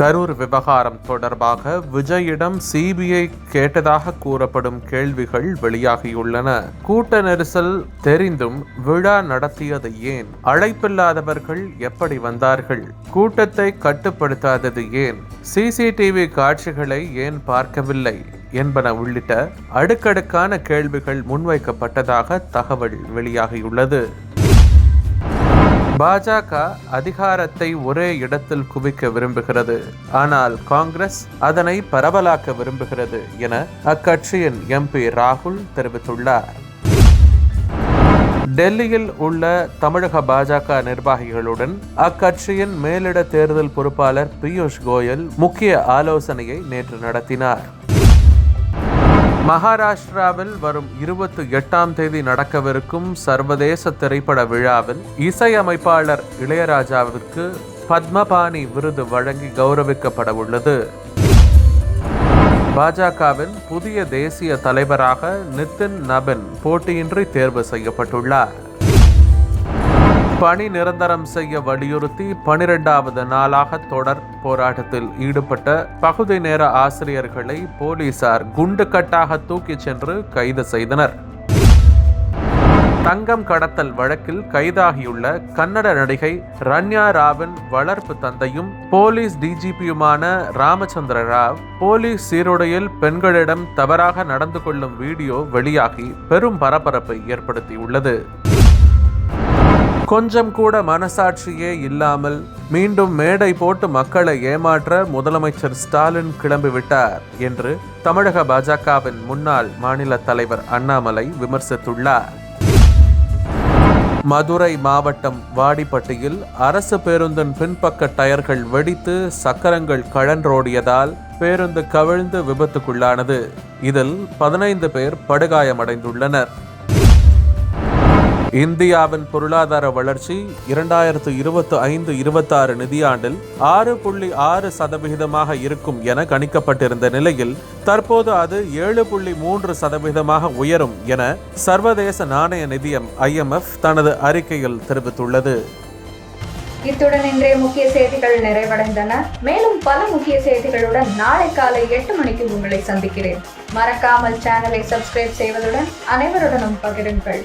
கரூர் விவகாரம் தொடர்பாக விஜயிடம் சிபிஐ கேட்டதாக கூறப்படும் கேள்விகள் வெளியாகியுள்ளன. கூட்ட நெரிசல் தெரிந்தும் விழா நடத்தியது ஏன்? அழைப்பில்லாதவர்கள் எப்படி வந்தார்கள்? கூட்டத்தை கட்டுப்படுத்தாதது ஏன்? சிசிடிவி காட்சிகளை ஏன் பார்க்கவில்லை? என்பன உள்ளிட்ட அடுக்கடுக்கான கேள்விகள் முன்வைக்கப்பட்டதாக தகவல் வெளியாகியுள்ளது. பாஜக அதிகாரத்தை ஒரே இடத்தில் குவிக்க விரும்புகிறது. ஆனால் காங்கிரஸ் அதனை பரவலாக்க விரும்புகிறது என அக்கட்சியின் எம்பி ராகுல் தெரிவித்துள்ளார். டெல்லியில் உள்ள தமிழக பாஜக நிர்வாகிகளுடன் அக்கட்சியின் மேலிட தேர்தல் பொறுப்பாளர் பியூஷ் கோயல் முக்கிய ஆலோசனையை நேற்று நடத்தினார். மகாராஷ்டிராவில் வரும் இருபத்தி எட்டாம் தேதி நடக்கவிருக்கும் சர்வதேச திரைப்பட விழாவில் இசையமைப்பாளர் இளையராஜாவிற்கு பத்மபாணி விருது வழங்கி கௌரவிக்கப்பட உள்ளது. பாஜகவின் புதிய தேசிய தலைவராக நிதின் நபின் போட்டியின்றி தேர்வு செய்யப்பட்டுள்ளார். பணி நிரந்தரம் செய்ய வலியுறுத்தி பனிரெண்டாவது நாளாக தொடர் போராட்டத்தில் ஈடுபட்ட பகுதி நேர ஆசிரியர்களை போலீசார் குண்டுக்கட்டாக தூக்கிச் சென்று கைது செய்தனர். தங்கம் கடத்தல் வழக்கில் கைதாகியுள்ள கன்னட நடிகை ரன்யா ராவின் வளர்ப்பு தந்தையும் போலீஸ் டிஜிபியுமான ராமச்சந்திர ராவ் போலீஸ் சீருடையில் பெண்களிடம் தவறாக நடந்து கொள்ளும் வீடியோ வெளியாகி பெரும் பரபரப்பை ஏற்படுத்தியுள்ளது. கொஞ்சம் கூட மனசாட்சியே இல்லாமல் மீண்டும் மேடை போட்டு மக்களை ஏமாற்ற முதலமைச்சர் ஸ்டாலின் கிளம்பிவிட்டார் என்று தமிழக பாஜகவின் முன்னாள் மாநில தலைவர் அண்ணாமலை விமர்சித்துள்ளார். மதுரை மாவட்டம் வாடிப்பட்டியில் அரசு பேருந்தின் பின்பக்க டயர்கள் வெடித்து சக்கரங்கள் கழன்றோடியதால் பேருந்து கவிழ்ந்து விபத்துக்குள்ளானது. இதில் பதினைந்து பேர் படுகாயமடைந்துள்ளனர். இந்தியாவின் பொருளாதார வளர்ச்சி இரண்டாயிரத்து இருபத்தி ஐந்து இருபத்தாறு நிதியாண்டில் ஆறு புள்ளி ஆறு சதவிகிதமாக இருக்கும் என கணிக்கப்பட்டிருந்த நிலையில் தற்போது அது ஏழு புள்ளி மூன்று சதவிகிதமாக உயரும் என சர்வதேச நாணய நிதியம் ஐஎம்எஃப் தனது அறிக்கையில் தெரிவித்துள்ளது. இத்துடன் இன்றைய முக்கிய செய்திகள் நிறைவடைந்தன. மேலும் பல முக்கிய செய்திகளுடன் நாளை காலை எட்டு மணிக்கு உங்களை சந்திக்கிறேன். மறக்காமல் சேனலை சப்ஸ்கிரைப் செய்வதுடன் அனைவருடனும் பகிருங்கள்.